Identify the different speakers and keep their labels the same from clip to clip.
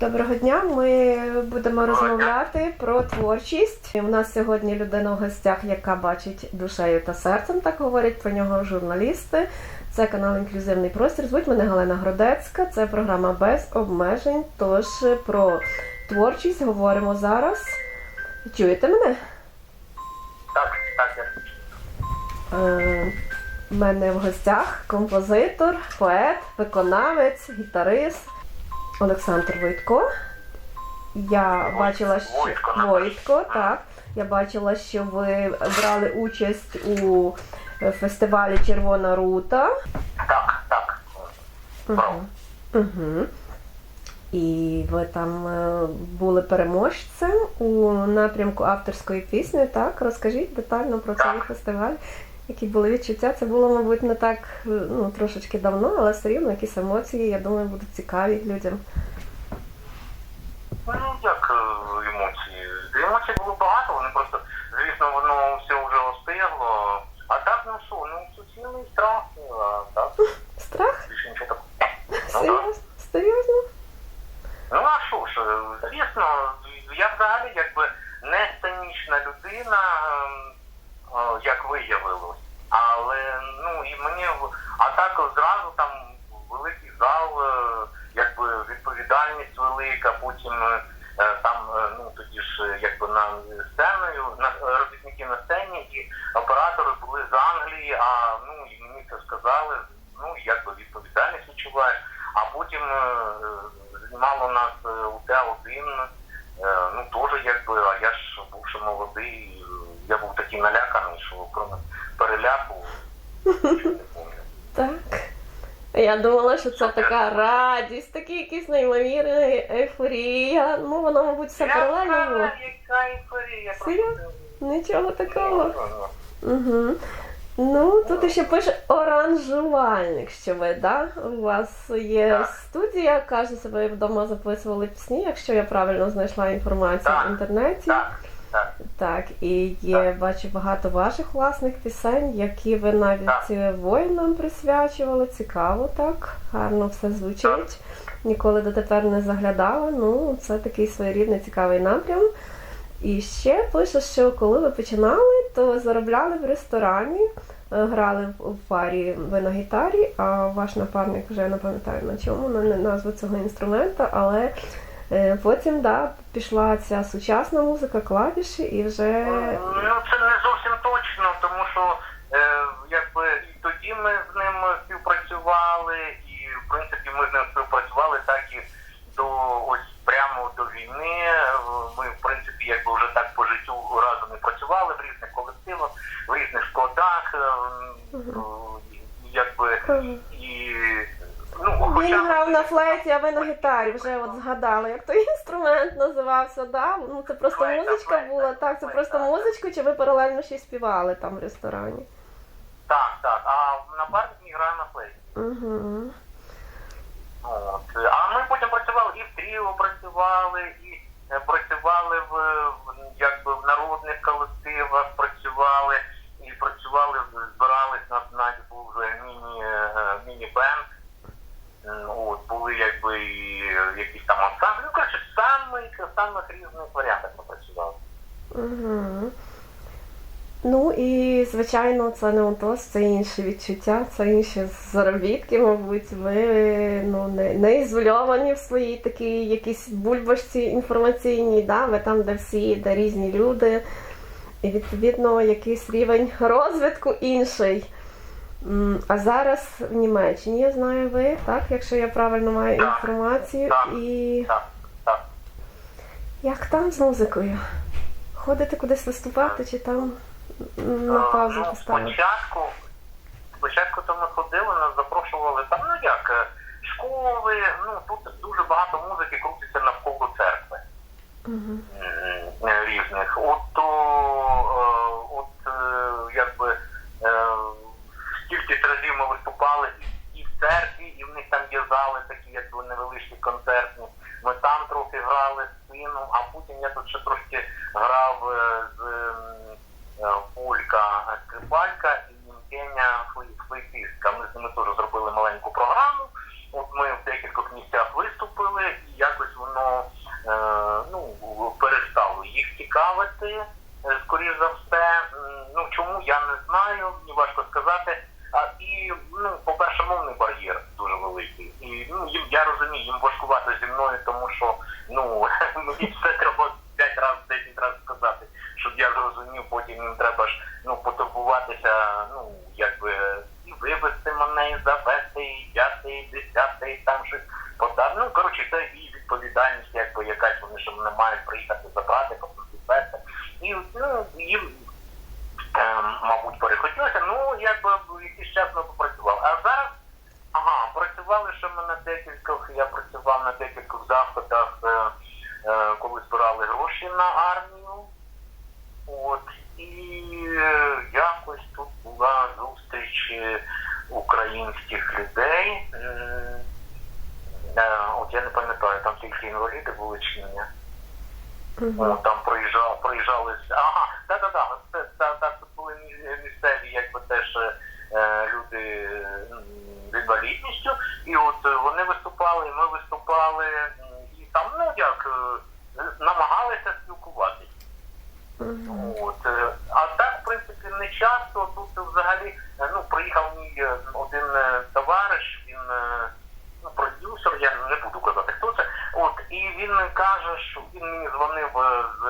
Speaker 1: Доброго дня. Ми будемо розмовляти про творчість. У нас сьогодні людина в гостях, яка бачить душею та серцем, так говорять про нього журналісти. Це канал Інклюзивний простір. Звуть мене Галина Гродецька. Це програма без обмежень. Тож про творчість говоримо зараз. Чуєте мене?
Speaker 2: Так, так, я.
Speaker 1: Е, мене в гостях композитор, поет, виконавець, гітарист Олександр Войтко. Я бачила, що
Speaker 2: Войтко.
Speaker 1: Войтко, так. Я бачила, що ви брали участь у фестивалі Червона рута.
Speaker 2: Так, так.
Speaker 1: Угу. Угу. І ви там е, були переможцем у напрямку авторської пісні. Так, розкажіть детально про цей фестиваль. Які були відчуття? Це було, мабуть, не так е, ну, трошечки давно, але все рівно якісь емоції, я думаю, будуть цікаві людям.
Speaker 2: Ну, як е, емоції? Емоцій було багато, вони просто, звісно, воно все вже остигло. А так, ну що, ну суцільний страх, а так,
Speaker 1: Страх?
Speaker 2: більше нічого такого. Ну.
Speaker 1: Серйозно? Серйозно?
Speaker 2: Ну а що ж, е, звісно, я взагалі якби не сценічна людина, ем, е, як виявилось. Але ну і мені а так зразу там великий зал, е, якби відповідальність велика, потім е, там е, ну тоді ж якби на сценою, на робітники на сцені і оператори були з Англії, а ну і мені це сказали, ну якби відповідальність відчуваєш. А потім знімало нас у Т1, е, ну теж якби, а я ж бувши молодий, е, я був такий наляканий, що кроме переляку нічого не пам'ятаю.
Speaker 1: Так. Я думала, що це така радість, такий якийсь неймовірний ейфорія. Ну, воно, мабуть, все паралельно було.
Speaker 2: яка ейфорія.
Speaker 1: Серйозно? Нічого такого. Угу. Ну, тут ще пише оранжувальник, що ви, да? У вас є
Speaker 2: Так.
Speaker 1: студія, кажеться, ви вдома записували пісні, якщо я правильно знайшла інформацію в інтернеті.
Speaker 2: Так, так.
Speaker 1: Так, і є, бачу, багато ваших власних пісень, які ви навіть
Speaker 2: Так.
Speaker 1: е, воїнам присвячували. Цікаво, так. Гарно все звучить. Ніколи дотепер не заглядала. Ну, це такий своєрідний цікавий напрям. І ще пише, що коли ви починали, то заробляли в ресторані, е, грали в парі ви на гітарі, а ваш напарник вже не пам'ятаю на чому, на на назву цього інструмента, але потім да, пішла ця сучасна музика, клавіші, і вже
Speaker 2: Ну це не зовсім точно, тому що е, якби і тоді ми з ним співпрацювали, і в принципі ми з ним співпрацювали так і до ось прямо до війни. Е, Ми в принципі якби вже так по життю разом і працювали в різних колективах, в різних складах. е, е, Якби і ну
Speaker 1: він грав на флейті, а ви на гітарі. Вже от згадали, як той інструмент називався. Да? Ну це просто
Speaker 2: Флейта,
Speaker 1: музичка
Speaker 2: флейта,
Speaker 1: була. Так, це
Speaker 2: флейта,
Speaker 1: просто музичка, чи ви паралельно ще й співали там в ресторані?
Speaker 2: так, так. А напарник мій грає на флейті.
Speaker 1: Угу.
Speaker 2: От. А ми потім працювали і в тріо працювали, і е, працювали в, якби в народних колективах, працювали і працювали, збирались на навіть був міні е, міні-бенд. От, були якби е, якісь там ансамблі. Ну, коротше, самих, самих різних варіантах ми працювали.
Speaker 1: Угу. Ну і звичайно, це не УТОС, це інші відчуття, це інші заробітки, мабуть. Ви ну не, не ізольовані в своїй такій якійсь бульбашці інформаційній, да? ви там, де всі, де різні люди. І відповідно якийсь рівень розвитку інший. А зараз в Німеччині я знаю ви, так, якщо я правильно маю
Speaker 2: Так,
Speaker 1: інформацію.
Speaker 2: так.
Speaker 1: І
Speaker 2: Так, так.
Speaker 1: як там з музикою? Ходите кудись виступати чи там на
Speaker 2: Е,
Speaker 1: паузу
Speaker 2: ну,
Speaker 1: поставити?
Speaker 2: Спочатку, спочатку то ми ходили, нас запрошували там, ну як, е, школи, ну тут дуже багато музики крутиться навколо церкви е, різних. От то, церкві, і в них там є зали такі, якби невеличкі концертні. Ми там трохи грали з сином, а потім я тут ще трошки грав е, з е, Олька Скрипалька і Євгенія Флейтистка. Ми з ними теж зробили маленьку програму. От ми в декількох місцях виступили, і якось воно е, ну, перестало їх цікавити, е, скоріш за все. Ну чому я не знаю, мені важко сказати. А і ну, по першому. Інваліди були чи ні.
Speaker 1: Мгм.
Speaker 2: О, там проїжджав, проїжджали. Ага, да, да, да. Це, це, це, це були місцеві, якби теж е, люди з інвалідністю. І от е, вони виступали, і ми виступали, і там, ну як, е, намагалися спілкуватися.
Speaker 1: Мгм.
Speaker 2: От. е, А так, в принципі, не часто. Тут взагалі ну, приїхав мій один товариш, він е, ну, продюсер, я не буду казати, хто це. От, і він каже, що він мені дзвонив е, з,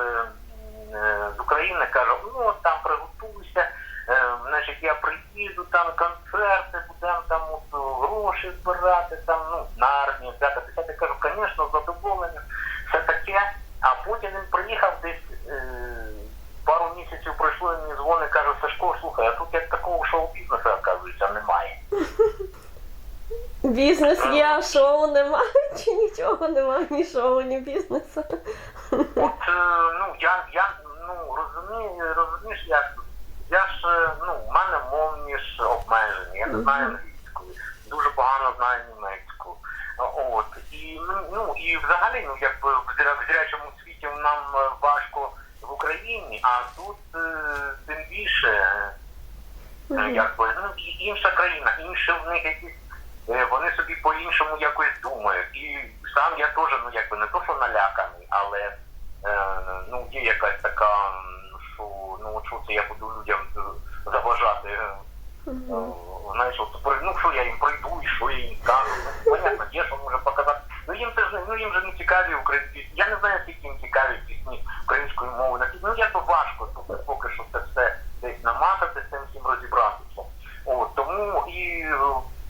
Speaker 2: е, з України, каже, ну там приготуйся, е, значить, я приїду, там концерти, будемо там от, гроші збирати, там, ну, на армію, п'яте, десяте. Кажу, звісно, з задоволенням, все таке. А потім він приїхав десь е, пару місяців пройшло, він мені дзвонить, каже, Сашко, слухай, а тут як такого шоу-бізнесу, оказується, немає.
Speaker 1: Бізнес є, а шоу немає, чи нічого немає, ні шоу, ні бізнесу.
Speaker 2: От, е, ну, я, я ну, розумію, розумієш, як, я ж, е, ну, в мене мовні ж обмеження, я не знаю
Speaker 1: Мгм.
Speaker 2: англійську, дуже погано знаю німецьку. От, і, ну, ну, і взагалі, ну, якби в зрячому світі нам е, важко в Україні, а тут е, тим більше, е, якби, ну, інша країна, інші в них якісь, е, вони собі по-іншому якось думають. І сам я теж, ну, якби не то, що наляканий, але е, ну, є якась така, м, що, ну, що це я буду людям е, заважати. е,
Speaker 1: Мгм.
Speaker 2: Е, Знаєш, от, при- ну що я їм пройду і що я їм скажу. Ну, понятно, є, що може показати. Ну їм ж не- цікаві українські. Я не знаю, скільки їм цікаві пісні українською мовою. Ну як би важко тут поки що це все десь намазати, з цим всім розібратися. От, тому і е,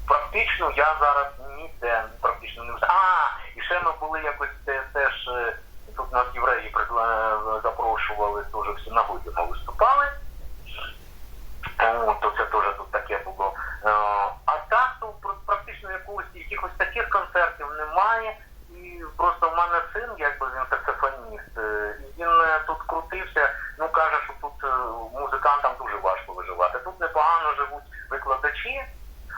Speaker 2: практично я зараз ніде практично не вз- А, і ще ми були якось те- теж е, тут нас євреї запрошували теж в синагогі ми виступали. О, то це теж тут таке було. Е, А так, то пр- практично якогось якихось таких концертів немає. І просто в мене син, якби він саксофоніст, е, і він е, тут крутився, ну каже, що тут е, музикантам дуже важко виживати. Тут непогано живуть викладачі,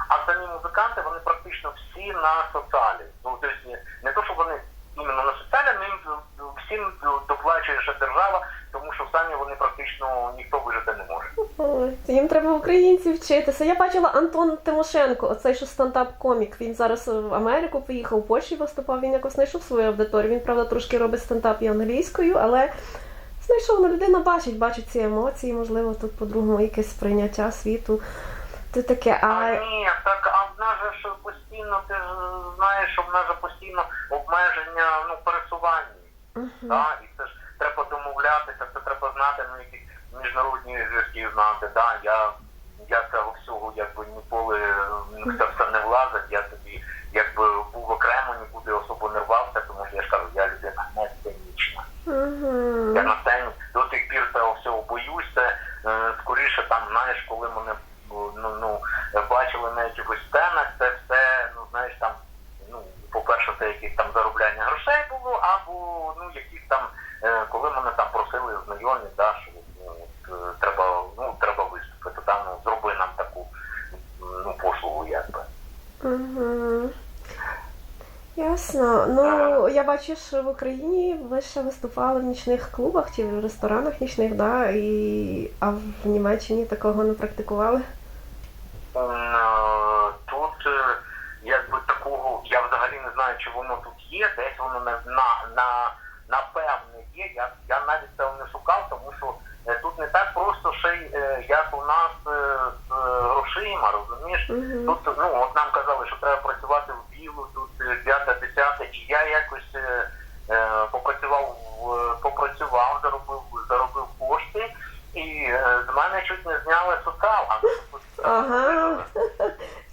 Speaker 2: а самі музиканти вони практично всі на соціалі. Ну, тобто не, не то, що вони іменно на соціалі, але їм е, всім доплачує ще держава, тому що самі вони практично ніхто вижити не може.
Speaker 1: Ой, Їм треба українців вчитися. Я бачила Антон Тимошенко, оцей що стендап-комік. Він зараз в Америку поїхав, у Польщі виступав. Він якось знайшов свою аудиторію. Він, правда, трошки робить стендап і англійською, але знайшов ну, людина бачить, бачить ці емоції, можливо, тут по-другому якесь сприйняття світу. Це таке.
Speaker 2: А
Speaker 1: А
Speaker 2: ні, так а в нас же ж постійно, ти ж знаєш, що в нас же постійно обмеження ну, пересування.
Speaker 1: Мгм.
Speaker 2: Да? І це ж треба домовлятися, це треба знати, ну якісь міжнародні зв'язки знати. Да? Я, я цього всього якби ніколи це все не влазить, я собі якби був окремо, нікуди особо не рвався, тому що я ж кажу, я людина не сценічна.
Speaker 1: Мгм.
Speaker 2: Я на сцені до сих пір цього всього боюся. Е, Скоріше там, знаєш, коли мене ну, ну, бачили на якихось сценах, це все, ну знаєш, там, ну, по-перше, це якісь там заробляння грошей було, або ну, якісь там, е, коли мене там просили знайомі, да, що ну, от, е, треба, ну, треба виступити, там, ну, зроби нам таку ну, послугу, якби.
Speaker 1: Угу. Ясно. Ну, я бачу, що в Україні ви ще виступали в нічних клубах чи в ресторанах нічних, да? І... а в Німеччині такого не практикували.
Speaker 2: М, е, Тут е, якби такого, я взагалі не знаю, чи воно тут є, десь воно на, на, на напевне є. Я, я навіть цього не шукав, тому що
Speaker 1: Мгм.
Speaker 2: Тут ну от нам казали, що треба працювати в білу, тут е, п'яте, десяте, і я якось е, е, попрацював в- попрацював, заробив заробив кошти, і е, з мене чуть не зняли соцал.
Speaker 1: Ага.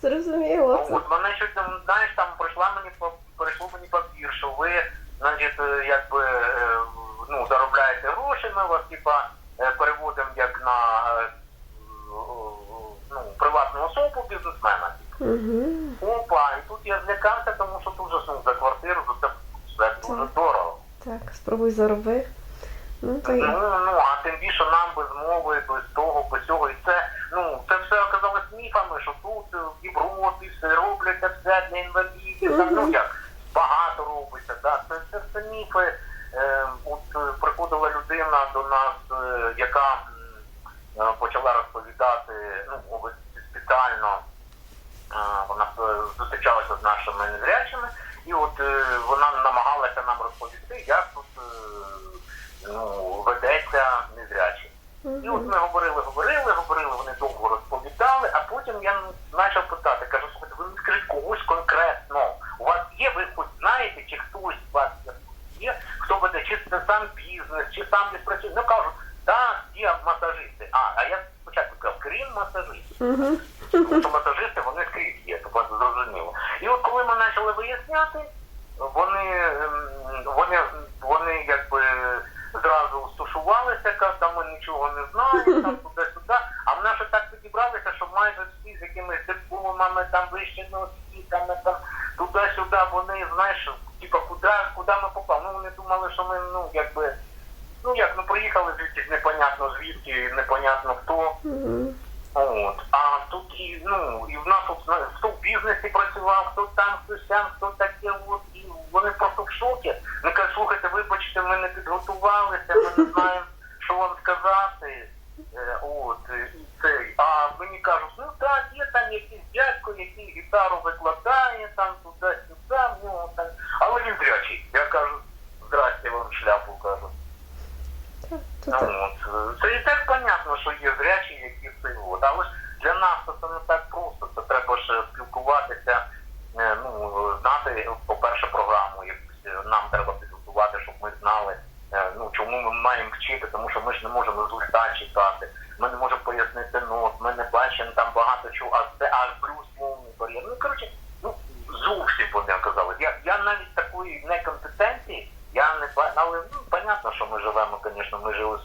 Speaker 1: Зрозуміло.
Speaker 2: Ну, от мене чуть там, знаєш, там прийшла мені по прийшло мені папір, що ви, значить, е, якби е, ну, заробляєте гроші, ми вас типа е, переводимо як на е, ну, приватну особу бізнесмена.
Speaker 1: Угу.
Speaker 2: Опа, і тут я злякався, тому що дуже ну, за квартиру, за це все дуже дорого.
Speaker 1: Так, спробуй зароби. Ну, то
Speaker 2: Ну, ну, а тим більше нам без мови, без того, без цього. І це, ну, це все оказалось міфами, що тут е, в Європі все робляться все для інвалідів, там, ну як, багато робиться, да. це, це все міфи. Е, от е, приходила людина до нас, е, яка е, почала розповідати, ну, спеціально е, вона е, зустрічалася з нашими незрячими, і от е, вона намагалася нам розповісти, як тут е, ну, ведеться незрячий. І от ми говорили, говорили, говорили, вони довго розповідали, а потім я ну, почав питати, кажу, слухайте, ви мені скажіть когось конкретно. У вас є, ви хоч знаєте, чи хтось у вас є, хто веде, чи це сам бізнес, чи сам десь працює. Ну кажуть, так, є масажисти. А, а я спочатку сказав, крім масажистів. Тому що масажисти вони скрізь є, тобто зрозуміло. І от коли ми почали виясняти, вони, ем, вони, вони якби зразу стушувалися, кажуть, там ми нічого не знаємо, там туди-сюди. А в нас же так підібралися, що майже всі з якимись дипломами, там вищими освітами, там туди-сюди, вони, знаєш, типа, куди, куди ми попали. Ну вони думали, що ми, ну, якби. Ну як, ну приїхали звідти непонятно звідки, непонятно хто.
Speaker 1: Угу.
Speaker 2: От. А тут і ну і в нас от, хто в бізнесі працював, хто там, хто сям, хто таке, от і вони просто в шокі. Вони кажуть, слухайте, вибачте, ми не підготувалися, ми не знаємо, що вам сказати. Е, От і цей. А мені кажуть, ну так, є там якийсь дядько, який гітару викладає, там туди-сюди, ну там. Але він зрячий. Я кажу, здрасте вам шляпу кажу. Ну, от, Це і так понятно, що є зрячі, які це. Але ж для нас це не так просто. Це треба ж спілкуватися, е, ну, знати, по-перше, програму нам треба підготувати, щоб ми знали, е, ну, чому ми маємо вчити, тому що ми ж не можемо з листа читати, ми не можемо пояснити нот, ми не бачимо там багато чого, а це аж плюс мовний бар'єр. Ну, коротше, ну, зовсім вони оказали. Я, я навіть такої некомпетенції, я не але ну, понятно, що ми живемо, звісно, ми жили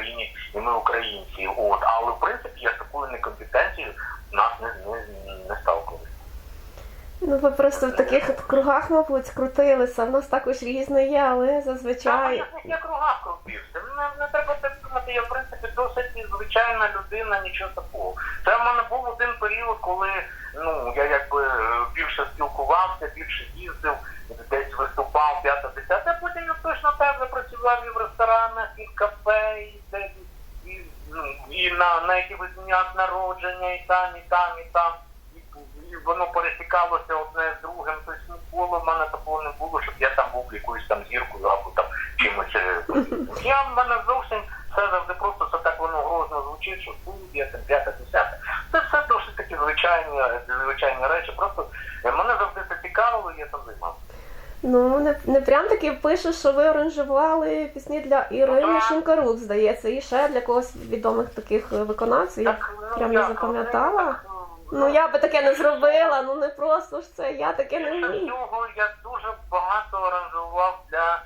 Speaker 2: Україні, і ми українці. От, але в принципі я такою некомпетенцією нас не, не, не сталкували.
Speaker 1: Ну, ви просто в таких от кругах, мабуть, крутилися. В нас також різне є, але
Speaker 2: зазвичай
Speaker 1: зазвичай.
Speaker 2: я, я кругах крутився. Не, не треба це думати, я в принципі досить звичайна людина, нічого такого. Це в мене був один період, коли ну я якби е, більше спілкувався, більше їздив, десь виступав, п'яте, десяте, а потім я точно так же працював і в ресторанах, і в кафе, і де і, ну, і на, на якихось днях народження, і там, і там, і там. І, і воно пересікалося одне з другим, тобто ніколи в мене такого не було, щоб я там був якоюсь там зіркою або там чимось. е, Я в мене зовсім все завжди просто це так воно грозно звучить, що студія, там п'яте, десяте. Це все досить такі звичайні, звичайні речі. Просто е, мене завжди це цікавило, я там займався.
Speaker 1: Ну, не, не прям таки пише, що ви оранжували пісні для Ірини
Speaker 2: Ну.
Speaker 1: Шинкарук, здається, і ще для когось відомих таких е, виконавців. Я
Speaker 2: Так, ну,
Speaker 1: прям не запам'ятала.
Speaker 2: так,
Speaker 1: Ну я би таке не зробила, ну не просто ж це, я таке не вмію.
Speaker 2: цього я дуже багато аранжував для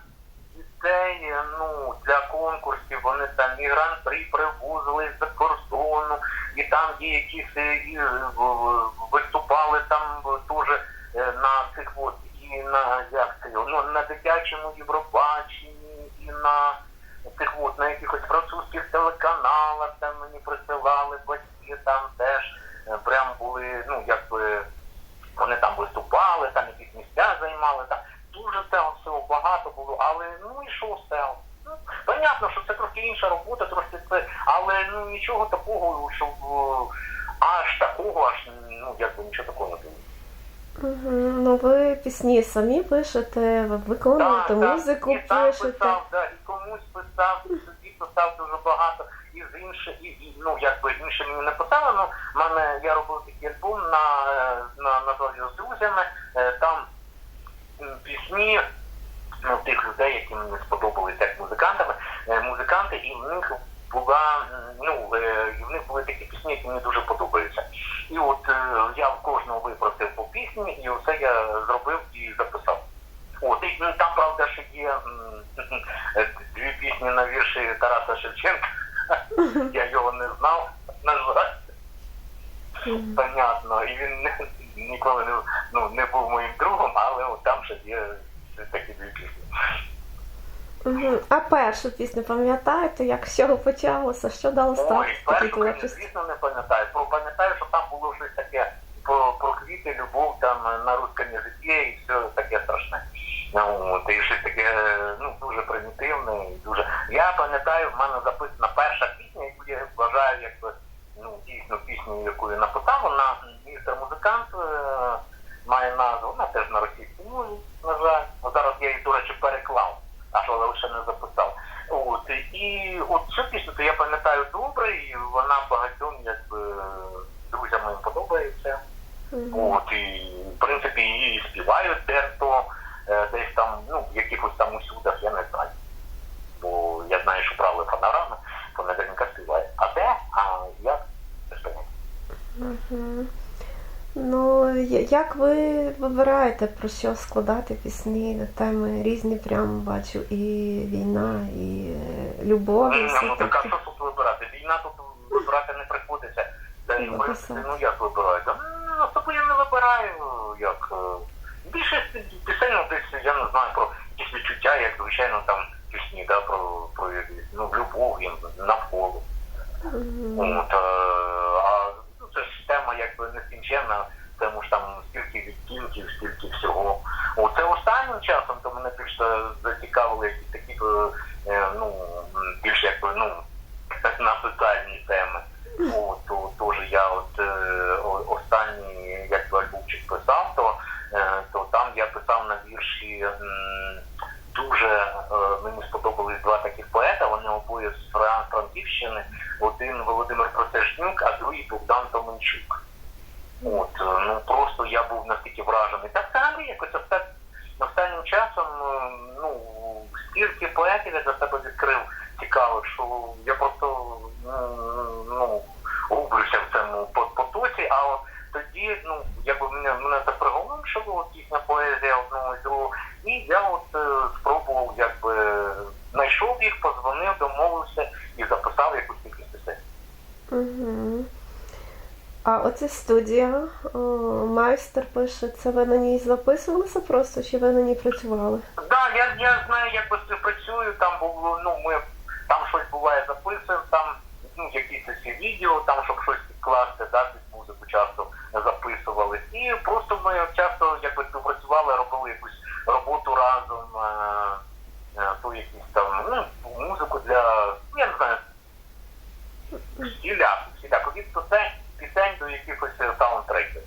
Speaker 2: дітей, ну, для конкурсів. Вони там і гран-при привозили з-за кордону, і там є якісь е, і, е, в- в- виступали там теж е, на цих от і на як це, ну, на дитячому Євробаченні, і на цих от на якихось французьких телеканалах там мені присилали батьки там теж е, прям були, ну якби вони там виступали, там якісь місця займали. Там дуже цього всього багато було, але ну і що з цього? Ну, понятно, що це трошки інша робота, трошки це, але ну нічого такого, щоб е, аж такого, аж ну якби нічого такого не було.
Speaker 1: Ну ви пісні самі пишете, ви виконуєте
Speaker 2: так,
Speaker 1: музику,
Speaker 2: і сам писав, да, і комусь писав, і собі писав дуже багато. І з інших, і, і, ну якби інше мені не в мене я робив такий альбом на, на, на з друзями, е, там пісні ну, тих людей, які мені сподобалися як музикантами, е, музиканти, і в них була ну е, в них були такі пісні, які мені дуже подобаються. І от я в кожного випросив по пісні, і все я зробив і записав. От і там правда ще є дві пісні на вірші Тараса Шевченка. Я його не знав, на жаль, понятно. І він не- ніколи не, ну, не був моїм другом, але от там ще є такі дві пісні.
Speaker 1: А першу пісню пам'ятаєте, як з чого почалося? Що дало старт
Speaker 2: Ой, першу, я, звісно, не пам'ятаю. Про пам'ятаю, що там було щось таке про, про квіти, любов, там на русском язикі і все таке страшне. Ну, от, і щось таке ну, дуже примітивне. Дуже... Я пам'ятаю, в мене записана перша пісня, яку я вважаю, якби ну, дійсно пісню, яку я написав, вона містер музикант е, має назву, вона теж на російській мові, на жаль. Зараз я її, до речі, переклав, а що лише не записав. От, і от цю пісню то я пам'ятаю добре, і вона багатьом якби друзям моїм подобається.
Speaker 1: Мгм.
Speaker 2: От, і в принципі її співають дехто, е, десь там, ну, в якихось там усюдах, я не знаю. Бо я знаю, що правили фонограми, то наверняка співає. А де? А як? Без поняття.
Speaker 1: Ну, як ви вибираєте про що складати пісні? Теми різні, прям бачу, і війна, і е, любов, і
Speaker 2: Ну,
Speaker 1: все
Speaker 2: ну так що тут вибирати? Війна тут вибирати не приходиться. Та ну як вибираю? Та, ну, особо я не вибираю, як. е, Більше пісень, ну, десь, я не знаю, про якісь відчуття, як, звичайно, там пісні, да, про, про ну, любов навколо.
Speaker 1: Мгм.
Speaker 2: От, е, а ж тема якби нескінченна, тому ж там стільки відтінків, стільки всього. Оце останнім часом то мене більше зацікавили якісь такі е, е, ну, м, більш якби ну, на соціальні теми. От, то, теж я от е, о- останній якби альбомчик писав, то, е, то там я писав на вірші м, дуже е, мені сподобались два таких поета, вони обоє з Фран- Франківщини один Володимир Протежнюк, а другий Богдан Томенчук. От, е, ну просто я був настільки вражений. Та взагалі якось оста- останнім часом, е, ну, стільки поетів я для себе відкрив цікавих, що я просто е, ну, гублюся в цьому по- потоці, а от тоді, ну, якби мене, мене це приголомшило, от їхня поезія одного і другого, і я от е, спробував, якби їх, позвонив, домовився і записав якусь кількість пісень.
Speaker 1: Мгм. А оце студія, о, майстер пише, це ви на ній записувалися просто, чи ви на ній працювали?
Speaker 2: Да, я, я знаю, як би співпрацюю, там було, ну, ми там щось буває записуємо, там ну, якісь ці відео, там, щоб щось підкласти, да, під музику часто записували. І просто ми часто якби співпрацювали, робили якусь роботу разом, е, е, то якісь там, ну, для, ну, я не знаю, всіляко, всіляко, від пісень, пісень до якихось е, саундтреків.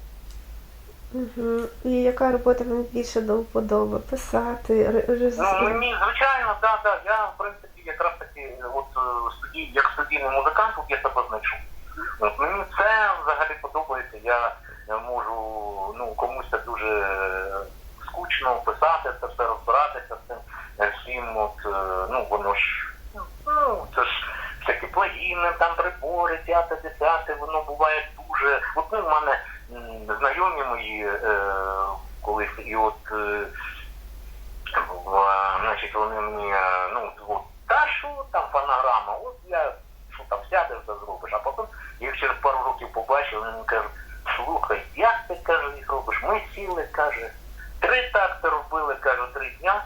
Speaker 1: Угу. І яка робота вам більше до вподоби? Писати, ре-
Speaker 2: Ну, мені, звичайно, да, да. Я, в принципі, якраз таки, от е, студій, як студійний музикант, тут я себе знайшов. От, мені це взагалі подобається. Я е, можу, ну, комусь це дуже скучно писати, це все розбиратися з цим всім. От, ну, воно ж, ну, це ж всякі плагіни, там прибори, п'яте, десяте, воно буває дуже. От ну, в мене знайомі мої е, колись, і от. Е, в- значить, вони мені, е, ну, от, та що там фонограма, от я, що там сядеш, да зробиш, а потім їх через пару років побачив, вони мені кажуть, слухай, як ти, каже, їх робиш? Ми сіли, каже, три такти робили, каже, три дня,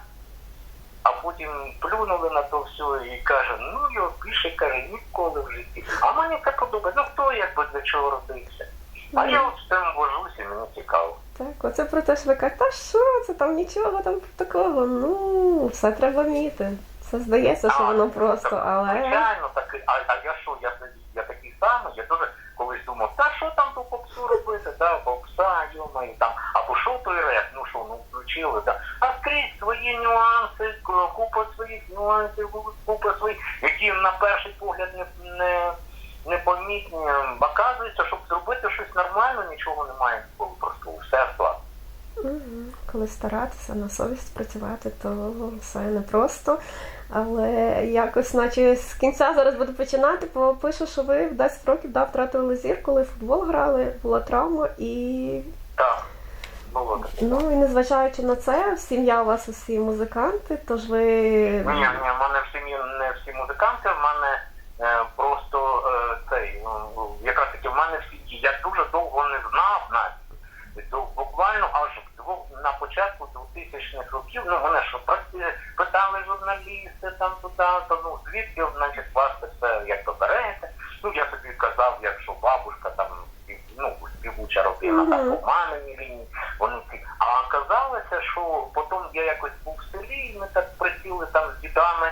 Speaker 2: а потім плюнули на то все і каже, ну його більше, каже, ніколи в житті. А мені це подобається, ну хто якби для чого родився? А я от з цим вожусь і мені цікаво.
Speaker 1: Так, оце про те, що ви кажете, та що це там нічого там такого. Ну, все треба вміти. Це здається, що воно просто,
Speaker 2: так,
Speaker 1: але
Speaker 2: Звичайно, так, а, а я що, я, я такий самий, я теж колись думав, та що там ту попсу робити, да, попса, йомаю, там, або що той реп, ну що, ну включили. Да. А свої нюанси, купа своїх нюансів, купа своїх, які на перший погляд не, не, непомітні. Оказується, щоб зробити щось нормально, нічого немає, просто все складно.
Speaker 1: Мгм. Коли старатися на совість працювати, то все непросто. Але якось, наче з кінця зараз буду починати, бо пишу, що ви в 10 років да, втратили зір, коли в футбол грали, була травма, і
Speaker 2: Так, було
Speaker 1: ну і незважаючи на це, сім'я у вас усі музиканти, тож ви
Speaker 2: Ні, ні, в мене в сім'ї не всі музиканти, в мене е, просто е, цей, ну, якраз таки в мене в сім'ї. Я дуже довго не знав навіть. Буквально аж на початку 2000-х років, ну мене що питали журналісти там туди, то ну звідки, значить, вас це все як то берете. Ну я собі казав, якщо бабушка там спів- ну, співуча родина там
Speaker 1: Мгм.
Speaker 2: по маминій лінії, вони ці. А оказалося, що потім я якось був в селі, і ми так присіли там з дідами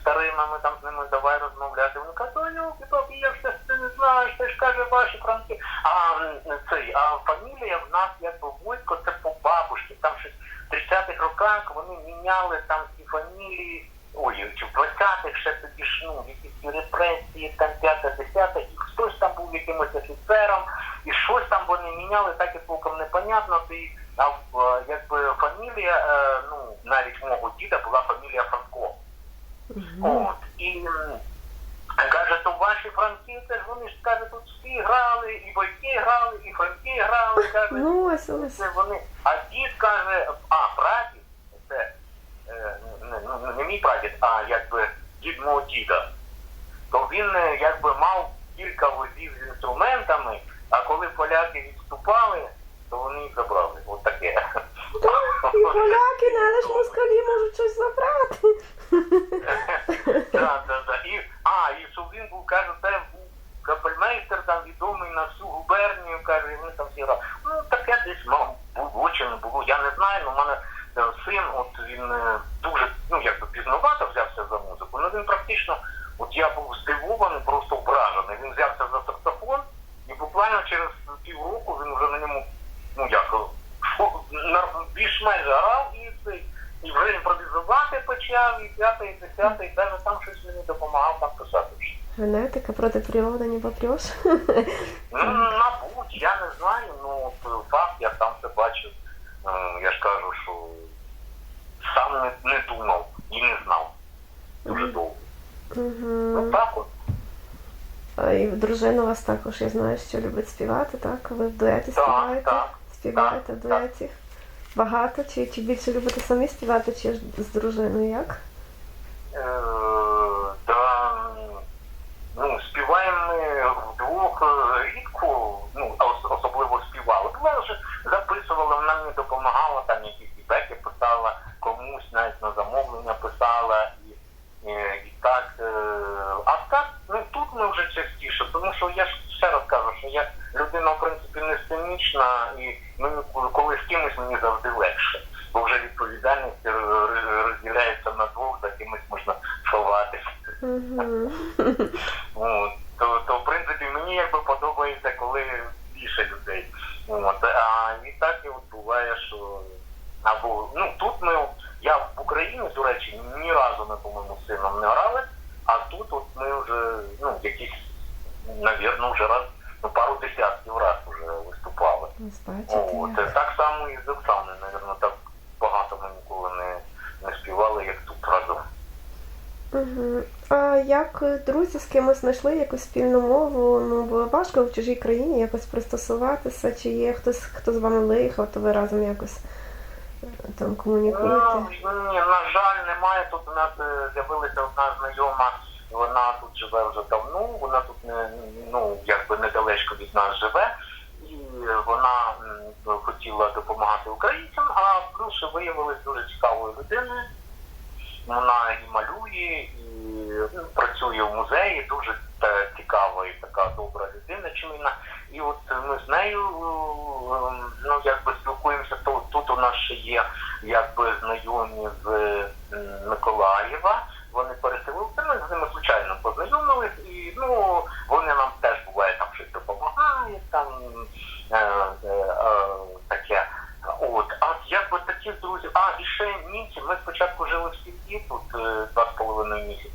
Speaker 2: старими, ми там з ними давай розмовляти. Вони кажуть, ой, ну, папі, я все ж ти не знаєш, ти ж каже ваші франки. А м, цей, а фамілія в нас якби Войтко, це по бабушці. Там щось в 30-х роках вони міняли там ці фамілії. Ой, чи в 20-х ще тоді ж, ну, якісь ті репресії, там 5-10, і хтось там був якимось офіцером, і щось там вони міняли, так і толком непонятно. І, а в, е, якби фамілія, е, ну, навіть мого діда була фамілія Франко. От. І каже, то ваші франки, це ж вони ж каже, тут всі грали, і бойки грали, і франки грали, каже.
Speaker 1: ну ось ось.
Speaker 2: Це вони. А дід каже, а прадід, це не, не, не мій прадід, а якби дід мого діда, то він е, якби мав кілька возів з інструментами, а коли поляки відступали, то вони їх забрали. От таке.
Speaker 1: І поляки, не але ж москалі можуть щось забрати.
Speaker 2: А, і що він був, каже, це був капельмейстер там відомий на всю губернію, каже, і вони там всі грали. Ну, таке десь ну, було чи не було, я не знаю, але в мене е, син, от він е, дуже, ну, якби пізнавато взявся за музику, ну він практично, от я був здивований, просто вражений. Він взявся за саксофон, і буквально через півроку він вже на ньому, ну як, фо- на- більш-менш грав і цей. І вже імпровізувати почав, і п'яте, і десяте, і навіть там щось мені допомагав там писати. вже.
Speaker 1: Генетика проти природи не попреш.
Speaker 2: Ну, мабуть, я не знаю, ну от, факт, я сам це бачив. Е, Я ж кажу, що сам не, не думав і не знав дуже довго. Ну так от.
Speaker 1: І дружина у вас також, я знаю, що любить співати, так? Ви в дуеті
Speaker 2: Так,
Speaker 1: співаєте?
Speaker 2: так.
Speaker 1: Співаєте в
Speaker 2: Так.
Speaker 1: Багато? Чи, чи більше любите самі співати, чи з дружиною як?
Speaker 2: Е, да, ну, співаємо ми вдвох е, рідко, ну, ос- особливо співали. Вона вже записувала, вона мені допомагала, там якісь беки писала, комусь навіть на замовлення писала і, і, і так. е, А так, ну тут ми вже частіше, тому що я ж ще раз кажу, що я людина, в принципі, не сценічна, і мені коли з кимось мені завжди легше. Бо вже відповідальність е, роз- розділяється на двох, за кимось можна ховатися.
Speaker 1: Угу.
Speaker 2: От, то, то в принципі мені якби подобається, коли більше людей. От, а і так і от буває, що або ну тут ми я в Україні, до речі, ні разу не по-моєму з сином не грали, а тут от ми вже ну якісь, навірно, вже раз ну пару десятків раз вже виступали.
Speaker 1: Ось бачите.
Speaker 2: От,
Speaker 1: як.
Speaker 2: так само і з Оксаною, навірно, так багато ми ніколи не, не співали, як тут разом.
Speaker 1: Угу. А як друзі з кимось знайшли якусь спільну мову? Ну, бо важко в чужій країні якось пристосуватися, чи є хтось, хто з вами виїхав, то ви разом якось е, там комунікуєте?
Speaker 2: Ну, ні, на жаль, немає. Тут у нас е, з'явилася одна знайома, вона тут живе вже давно, вона тут не ну якби недалечко від нас живе, і вона хотіла допомагати українцям, а плюс виявилась дуже цікавою людиною. Вона і малює, і ну, працює в музеї, дуже цікава і така добра людина чимна. І от ми з нею ем, ну якби спілкуємося. То тут у нас ще є якби знайомі з Миколаєва. Вони переселилися, ми з ними звичайно познайомились, і ну вони нам теж буває там щось допомагають, там е, е, е, таке. От, а якби таких друзів. мабуть, житті, тут е,
Speaker 1: два з половиною місяці.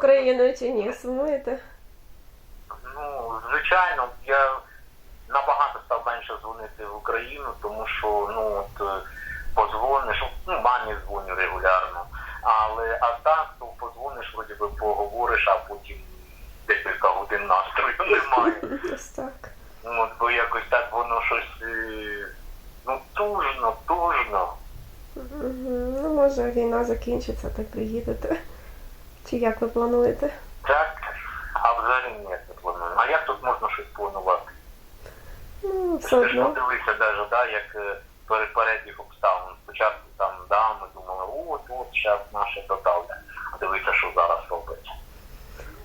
Speaker 1: Україною чи ні? Сумуєте?
Speaker 2: Ну, звичайно, я набагато став менше дзвонити в Україну, тому що ну от е, позвониш, ну мамі дзвоню регулярно, але а так то позвониш, вроді би поговориш, а потім декілька годин настрою немає.
Speaker 1: Ось так.
Speaker 2: Ну, От бо якось так воно щось е, ну тужно, тужно.
Speaker 1: Ну, може, війна закінчиться, так приїдете. Чи як ви плануєте?
Speaker 2: Так, а взагалі ні, не планую. А як тут можна щось планувати?
Speaker 1: Ну, все
Speaker 2: Ти ж
Speaker 1: одно.
Speaker 2: подивися даже, да, як е, перед перебіг обставин. Спочатку там, да, ми думали, от, от, зараз наше тотальне. А дивися, що зараз робиться.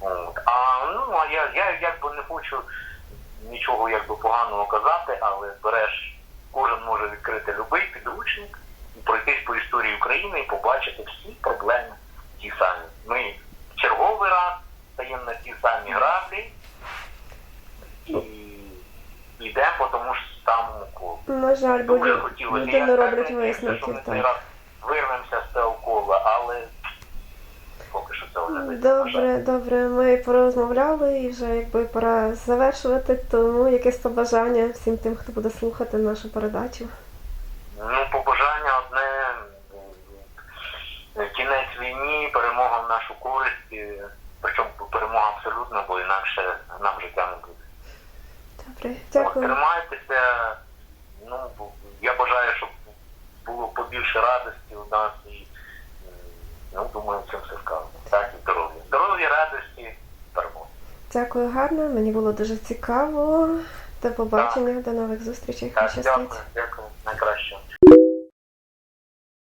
Speaker 2: От. А, ну, а я, я якби не хочу нічого якби поганого казати, але береш, кожен може відкрити будь-який підручник пройтись по історії України і побачити всі проблеми ті самі. Ми в черговий раз стаємо на ті самі граблі і йдемо по тому ж самому колу.
Speaker 1: На жаль, бо
Speaker 2: Дуже
Speaker 1: люди не роблять висновків.
Speaker 2: вирвемося з цього кола, але поки що цього не вийде. на.
Speaker 1: Добре, добре. Ми порозмовляли і вже якби пора завершувати, тому якесь побажання всім тим, хто буде слухати нашу передачу.
Speaker 2: Бо нам життя не буде.
Speaker 1: Добре,
Speaker 2: От,
Speaker 1: дякую.
Speaker 2: тримайтеся. Ну, я бажаю, щоб було побільше радості у нас і ну, думаю, цим все сказано. Так, і здоров'я. Здоров'я, радості, перемоги.
Speaker 1: Дякую гарно. Мені було дуже цікаво. До побачення, до нових зустрічей.
Speaker 2: Так, дякую, дякую. Найкраще.